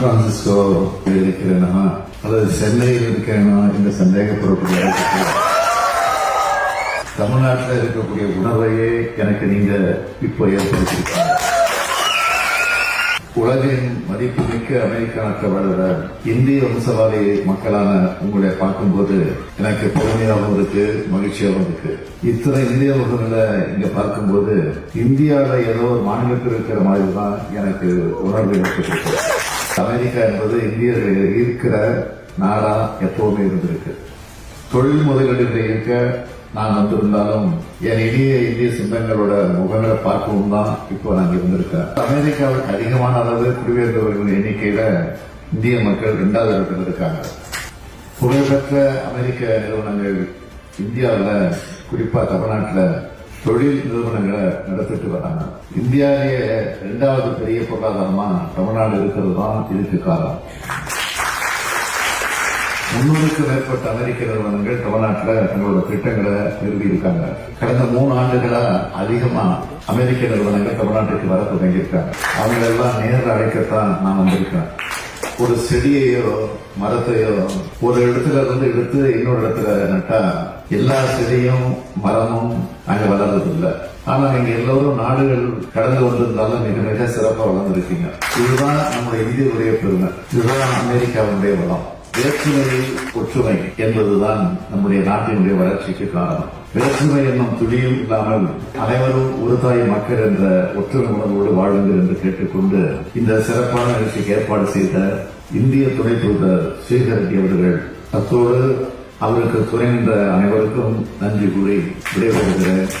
Francisco இருக்கிறேனா அல்லது சென்னையில் இருக்கிறேனா என்று சந்தேகப்படக்கூடிய அளவுக்கு தமிழ்நாட்டில் இருக்கக்கூடிய உணர்வையே எனக்கு நீங்க இப்போ ஏற்படுத்தியிருக்காங்க. உலகின் மதிப்புமிக்க அமெரிக்க நாட்டில் இந்திய வம்சவாதி மக்களான உங்களை பார்க்கும்போது எனக்கு பெருமையாகவும் இருக்கு மகிழ்ச்சியாகவும் இருக்கு. இத்தனை இந்திய முகங்களை இங்க பார்க்கும்போது இந்தியாவில் ஏதோ ஒரு மாநிலத்தில் இருக்கிற மாதிரி தான் எனக்கு உணர்வு ஏற்பட்டிருக்கு. அமெரிக்கா என்பது இந்தியர்கள் இருக்கிற நாடா எப்பவுமே இருந்திருக்கு. தொழில் முதலீடுகள் இருக்க நான் வந்திருந்தாலும் என் இனிய இந்திய சிந்தங்களோட முகங்களை பார்க்கவும் தான் இப்போ நான் இருந்திருக்கேன். அமெரிக்காவுக்கு அதிகமான அளவு குடிபெயர்ந்தவர்கள் எண்ணிக்கையில இந்திய மக்கள் இரண்டாவது இடத்துல இருக்காங்க. புகழ்பெற்ற அமெரிக்க நிறுவனங்கள் இந்தியாவில் குறிப்பா தமிழ்நாட்டில் தொழில் நிறுவனங்களை நடத்திட்டு வராங்க. இந்தியாவிலேயே இரண்டாவது பெரிய பொருளாதாரமா தமிழ்நாடு இருக்கிறது தான் இதுக்கு காரணம். முன்னூறுக்கும் மேற்பட்ட அமெரிக்க நிறுவனங்கள் தமிழ்நாட்டில் தங்களோட திட்டங்களை நிறுவியிருக்காங்க. கடந்த மூணு ஆண்டுகளா அதிகமா அமெரிக்க நிறுவனங்கள் தமிழ்நாட்டுக்கு வர தொடங்கியிருக்காங்க. அவங்க எல்லாம் நேரில் அழைக்கத்தான் நான் வந்திருக்கேன் ஒரு செடியையோ மரத்தையோ ஒரு இடத்துல இருந்து எடுத்து இன்னொரு இடத்துல நட்டா எல்லா செடியும் மரமும் அங்க வளர்றது இல்லை ஆனா நீங்க எல்லோரும் நாடுகள் கடந்து வந்திருந்தாலும் மிக மிக சிறப்பாக வளர்ந்துருக்கீங்க. இதுதான் நம்முடைய இந்தியருடைய பெருமை. இதுதான் அமெரிக்காவுடைய வளம். வேற்றுமையில் ஒற்றுமை என்பதுதான் நம்முடைய நாட்டினுடைய வளர்ச்சிக்கு காரணம். வேற்றுமை என்னும் துளியும் இல்லாமல் அனைவரும் ஒரு தாய் மக்கள் என்ற ஒற்றுமை உணர்வோடு வாழுங்கள் என்று கேட்டுக்கொண்டு இந்த சிறப்பான நிகழ்ச்சிக்கு ஏற்பாடு செய்த இந்திய துணை தூதர் ஸ்ரீகர் ரெட்டி அவர்கள் அத்தோடு அவருக்கு துணை நின்ற அனைவருக்கும் நன்றி கூறி விடைபெறுகிறேன்.